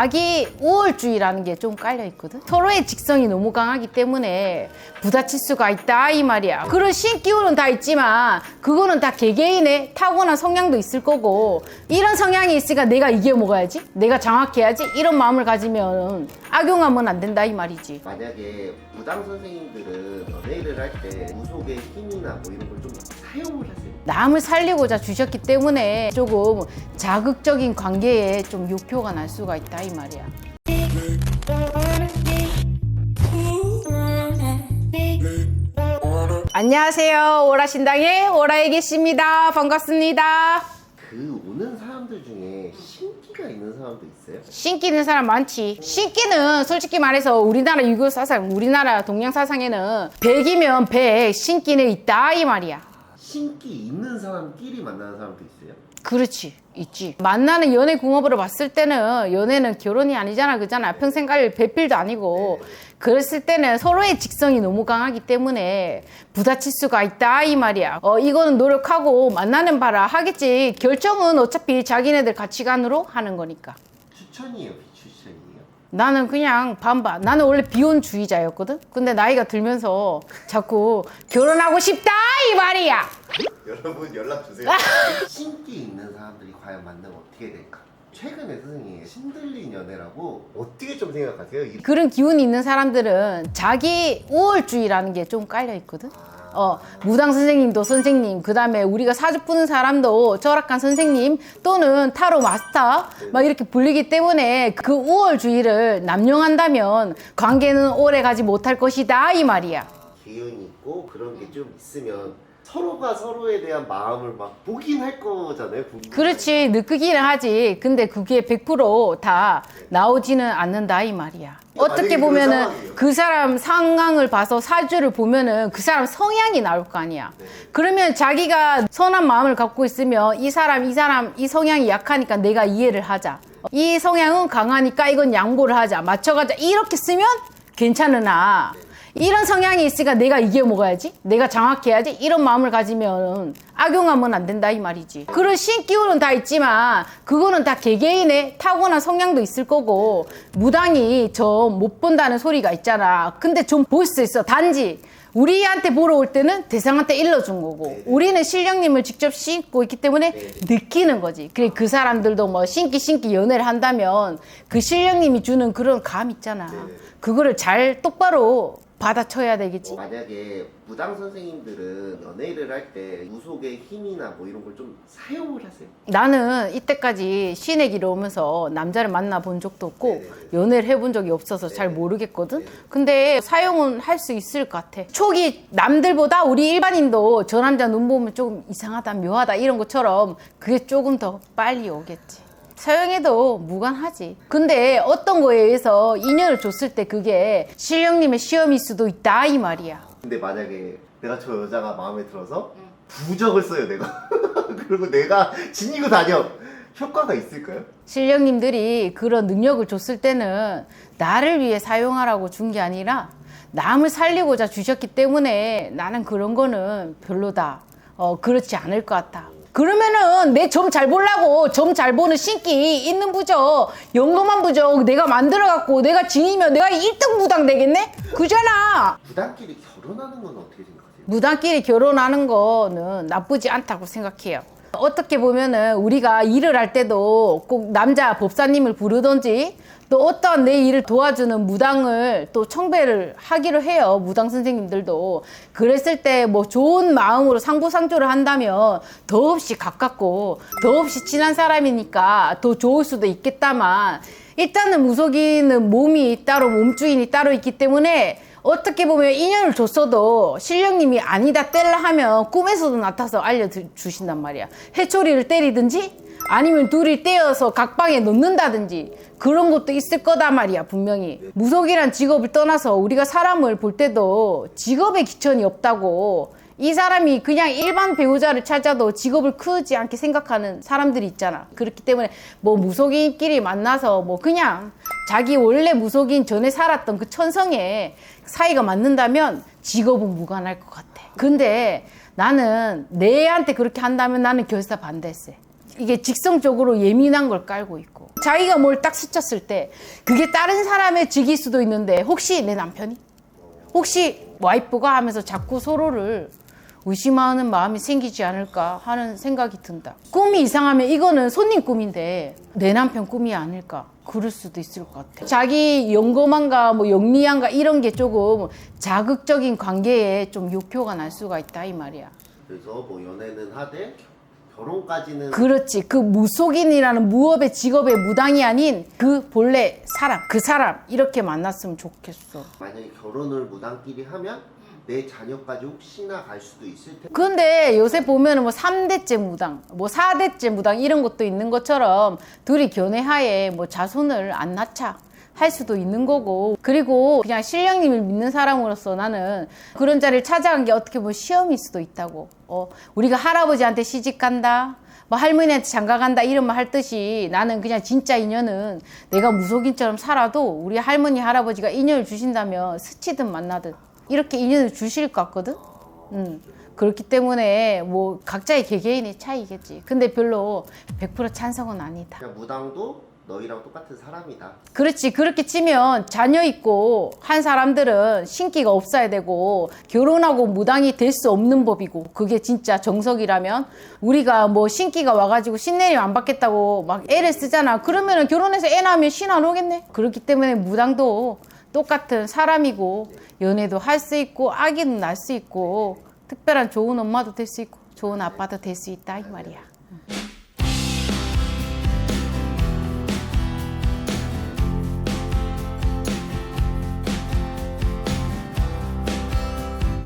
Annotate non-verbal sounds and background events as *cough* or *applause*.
자기 우월주의라는 게 좀 깔려 있거든. 서로의 직성이 너무 강하기 때문에 부딪힐 수가 있다 이 말이야. 그런 신기운은 다 있지만 그거는 다 개개인의 타고난 성향도 있을 거고 이런 성향이 있으니까 내가 이겨 먹어야지. 내가 장악해야지. 이런 마음을 가지면 악용하면 안 된다 이 말이지. 만약에 무당 선생님들은 연애를 할 때 무속의 힘이나 뭐 이런 걸 좀 사용을 하세요. 남을 살리고자 주셨기 때문에 조금 자극적인 관계에 좀 욕표가 날 수가 있다 이 말이야. 안녕하세요. 오라신당의 오라에게씨입니다. 반갑습니다. 그 오는 사람들 중에 신기가 있는 사람도 있어요? 신기는 사람 많지. 신기는 솔직히 말해서 우리나라 유교 사상, 우리나라 동양 사상에는 100이면 100 신기는 있다 이 말이야. 신기 있는 사람끼리 만나는 사람도 있어요? 그렇지 있지. 만나는 연애 궁합으로 봤을 때는 연애는 결혼이 아니잖아 그잖아. 평생 갈 배필도 아니고. 그랬을 때는 서로의 직성이 너무 강하기 때문에 부딪힐 수가 있다 이 말이야. 어 이거는 노력하고 만나는 바라 하겠지. 결정은 어차피 자기네들 가치관으로 하는 거니까. 추천이에요? 나는 그냥 반반 나는 원래 비혼주의자였거든 근데 나이가 들면서 자꾸 결혼하고 싶다 이 말이야 여러분 연락 주세요. *laughs* 신기 있는 사람들이 과연 만나면 어떻게 될까? 최근에 선생님이 신들린 연애라고 어떻게 좀 생각하세요? 이- 그런 기운이 있는 사람들은 자기 우월주의라는 게 좀 깔려 있거든. 어, 무당 선생님도 선생님, 그 다음에 우리가 사주 푸는 사람도 절악한 선생님 또는 타로 마스터 막 이렇게 불리기 때문에 그 우월주의를 남용한다면 관계는 오래 가지 못할 것이다 이 말이야. 기운이 있고 그런 게 좀 있으면 서로가 서로에 대한 마음을 막 보긴 할 거잖아요. 분명히. 그렇지, 느끼기는 하지. 근데 그게 100%다 나오지는 않는다 이 말이야. 어떻게 만약에 그런 보면은 상황이에요. 그 사람 상황을 봐서 사주를 보면은 그 사람 성향이 나올 거 아니야. 네. 그러면 자기가 선한 마음을 갖고 있으면 이 사람, 이 사람, 이 성향이 약하니까 내가 이해를 하자. 이 성향은 강하니까 이건 양보를 하자. 맞춰가자. 이렇게 쓰면 괜찮으나 이런 성향이 있으니까 내가 이겨 먹어야지. 내가 장악해야지. 이런 마음을 가지면 악용하면 안 된다 이 말이지. 그런 신기운은 다 있지만 그거는 다 개개인의 타고난 성향도 있을 거고 무당이 좀 못 본다는 소리가 있잖아. 근데 좀 볼 수 있어. 단지 우리한테 보러 올 때는 대상한테 일러준 거고 우리는 신령님을 직접 신고 있기 때문에 느끼는 거지. 그래 그 사람들도 뭐 신기 신기 연애를 한다면 그 신령님이 주는 그런 감 있잖아. 그거를 잘 똑바로 받아쳐야 되겠지. 만약에 무당 선생님들은 연애를 할 때 무속의 힘이나 뭐 이런 걸 좀 사용을 하세요. 나는 이때까지 신의 길을 오면서 남자를 만나 본 적도 없고 네네. 연애를 해본 적이 없어서 잘 모르겠거든. 근데 사용은 할 수 있을 것 같아. 초기 남들보다 우리 일반인도 저 남자 눈 보면 조금 이상하다, 묘하다 이런 것처럼 그게 조금 더 빨리 오겠지. 사용해도 무관하지. 근데 어떤 거에 의해서 인연을 줬을 때 그게 신령님의 시험일 수도 있다 이 말이야. 근데 만약에 내가 저 여자가 마음에 들어서 부적을 써요 내가. *laughs* 그리고 내가 지니고 다녀. 효과가 있을까요? 신령님들이 그런 능력을 줬을 때는 나를 위해 사용하라고 준 게 아니라 남을 살리고자 주셨기 때문에 나는 그런 거는 별로다. 어, 그렇지 않을 것 같다. 그러면은 내 점 잘 보려고 점 잘 보는 신기 있는 부적, 영검한 부적 내가 만들어갖고 내가 지니면 내가 1등 무당 되겠네? 그잖아! 무당끼리 결혼하는 건 어떻게 생각하세요? 무당끼리 결혼하는 거는 나쁘지 않다고 생각해요. 어떻게 보면은 우리가 일을 할 때도 꼭 남자 법사님을 부르던지 또 어떤 내 일을 도와주는 무당을 또 청배를 하기로 해요. 무당 선생님들도. 그랬을 때 뭐 좋은 마음으로 상부상조를 한다면 더없이 가깝고 더없이 친한 사람이니까 더 좋을 수도 있겠다만 일단은 무속인은 몸이 따로 몸주인이 따로 있기 때문에 어떻게 보면 인연을 줬어도 신령님이 아니다 뗄라 하면 꿈에서도 나타서 알려주신단 말이야. 해초리를 때리든지 아니면 둘이 떼어서 각방에 넣는다든지 그런 것도 있을 거다 말이야 분명히. 무속이란 직업을 떠나서 우리가 사람을 볼 때도 직업에 기천이 없다고 이 사람이 그냥 일반 배우자를 찾아도 직업을 크지 않게 생각하는 사람들이 있잖아. 그렇기 때문에 뭐 무속인끼리 만나서 뭐 그냥 자기 원래 무속인 전에 살았던 그 천성에 사이가 맞는다면 직업은 무관할 것 같아. 근데 나는 내한테 그렇게 한다면 나는 결사 반대세. 이게 직성적으로 예민한 걸 깔고 있고 자기가 뭘 딱 스쳤을 때 그게 다른 사람의 직일 수도 있는데 혹시 내 남편이 혹시 와이프가 하면서 자꾸 서로를 의심하는 마음이 생기지 않을까 하는 생각이 든다. 꿈이 이상하면 이거는 손님 꿈인데 내 남편 꿈이 아닐까. 그럴 수도 있을 것 같아. 자기 영검한가 뭐 영리한가 이런 게 조금 자극적인 관계에 좀 욕효가 날 수가 있다 이 말이야. 그래서 뭐 연애는 하되 결혼까지는 그렇지. 그 무속인이라는 무업의 직업의 무당이 아닌 그 본래 사람, 그 사람 이렇게 만났으면 좋겠어. 만약에 결혼을 무당끼리 하면 내 자녀까지 혹시나 갈 수도 있을 텐데. 근데 요새 보면은 뭐 3대째 무당, 뭐 4대째 무당 이런 것도 있는 것처럼 둘이 견해하에 뭐 자손을 안 낳자 할 수도 있는 거고 그리고 그냥 신령님을 믿는 사람으로서 나는 그런 자리를 찾아간 게 어떻게 보면 시험일 수도 있다고. 어 우리가 할아버지한테 시집 간다 뭐 할머니한테 장가 간다 이런 말 할 듯이 나는 그냥 진짜 인연은 내가 무속인처럼 살아도 우리 할머니 할아버지가 인연을 주신다면 스치든 만나든 이렇게 인연을 주실 것 같거든 음, 그렇기 때문에 뭐 각자의 개개인의 차이겠지. 근데 별로 100% 찬성은 아니다. 그냥 무당도 너희랑 똑같은 사람이다 그렇지. 그렇게 치면 자녀 있고 한 사람들은 신기가 없어야 되고 결혼하고 무당이 될 수 없는 법이고 그게 진짜 정석이라면 우리가 뭐 신기가 와가지고 신내림 안 받겠다고 막 애를 쓰잖아. 그러면은 결혼해서 애 낳으면 신 안 오겠네. 그렇기 때문에 무당도 똑같은 사람이고 연애도 할 수 있고 아기는 낳을 수 있고 특별한 좋은 엄마도 될 수 있고 좋은 아빠도 될 수 있다 이 말이야.